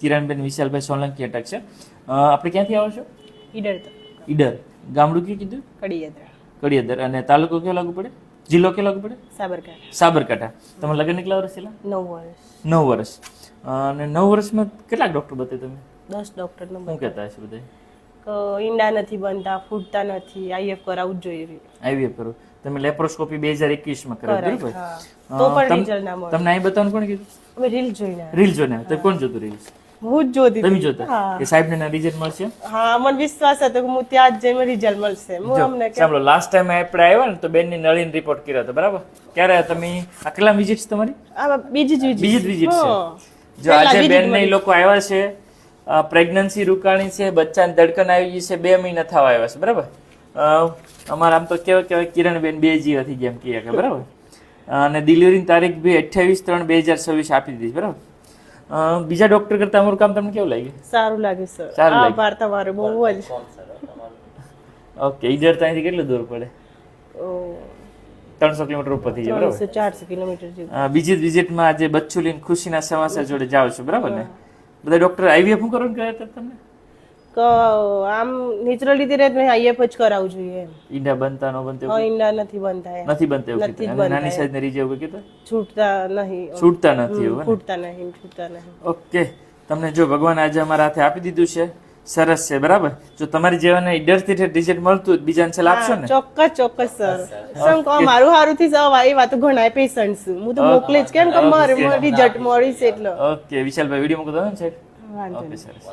કિરણબેન વિશાલભાઈ સોલંકી અટક છે. આપણે ક્યાંથી આવો છો? ઈડર ઈડર. ગામડું કયું કીધું? કડિયાદર. કડિયાદર. અને તાલુકો કયો લાગુ પડે? જિલ્લો કયો લાગુ પડે? સાબરકાંઠા. સાબરકાંઠા. તમારા લગ્ન કેટલા વર્ષ થયેલા? નવ વર્ષ. નવ વર્ષ. અને નવ વર્ષમાં કેટલાક ડૉક્ટર બતાવ્યું તમે દસ ડોક્ટર શું કહેતા હશે બધા ઈંડા નથી બનતા ફૂટતા નથી. આઈએફ કરાવવું જ જોઈએ. આઈવીએફ કરો. તમે લેપ્રોસ્કોપી બે હજાર એકવીસમાં કરાવી બરાબર? તમને અહીં બતાવવાનું કોણ કીધું? અમે રીલ જોઈને. રીલ જોઈને તો કોણ જોતું રીલ હું જ જોતી તમે જોતા? કે સાહેબને ના રિઝલ્ટ મળશે? હા મને વિશ્વાસ હતો કે હું ત્યાં જ જઈને રિઝલ્ટ મળશે. હું અમને સાંભળો લાસ્ટ ટાઈમ આપણે આવ્યા ને તો બેનની નળીને રિપોર્ટ કર્યો હતો બરાબર? ક્યારે તમે આ કેટલા વિઝિટ તમારી? આ બીજી જ વિઝિટ બીજી જ વિઝિટ છે. જો આજે બેન ને લોકો આવ્યા છે પ્રેગ્નન્સી રૂકાણી છે બચ્ચાને ધડકન આવી ગઈ છે બે મહિના થવા આવ્યા છે બરાબર? અમારા આમ તો કેવા કેવાય કિરણબેન બે જીવ હતી જેમ કહીએ કે બરાબર? અને ડિલિવરીની તારીખ બી અઠ્યાવીસ ત્રણ બે હજાર છવ્વીસ આપી દીધી છે, બરાબર? બીજા ડોક્ટર કરતા અમારું કામ તમને કેવું લાગ્યું? સારું લાગ્યું સર સારું. આભાર તમારો બહુ જ. ઓકે ઈજર ત્યાંથી કેટલું દૂર પડે? ઓ, ત્રણસો કિલોમીટર ઉપર થઈ જાય બરાબર? ચારસો કિલોમીટર બીજી વિઝિટમાં આજે બચ્ચુ લઈને ખુશીના સમાચાર જોડે જાઓ છો બરાબર ને? બધા ડોક્ટર આઈવીએફ શું કરવાનું કહ્યા તમને? કે આમ નેચરલી રીતે તો આઈએફ જ કરાવવું જોઈએ ઈંડા બનતા ન બનતા હા ઈંડા નથી બનતા નથી બનતા એવું કીધું? નાની સાઈઝ ને રીજે એવું કીધું? છૂટતા નહીં. છૂટતા નથી એવું છૂટતા નહીં છૂટતા નહીં. ઓકે તમને જો ભગવાન આજે અમારા હાથે આપી દીધું છે સરસ છે બરાબર? જો તમારી જેવાને ઈડરથી રિઝલ્ટ મળતું તો બીજાને સલાહ આપશો ને? ચોક્કસ ચોક્કસ સર. સમ કહો મારું હારું થી સવ આવી વાત ઘણા પેશન્ટ છું. હું તો મોકલે જ કેમ કે મારે રિઝલ્ટ મળી છે એટલે. ઓકે વિશાલભાઈ વીડિયો મૂકો દો ને સાહેબ? વાંધો ઓકે સરસ.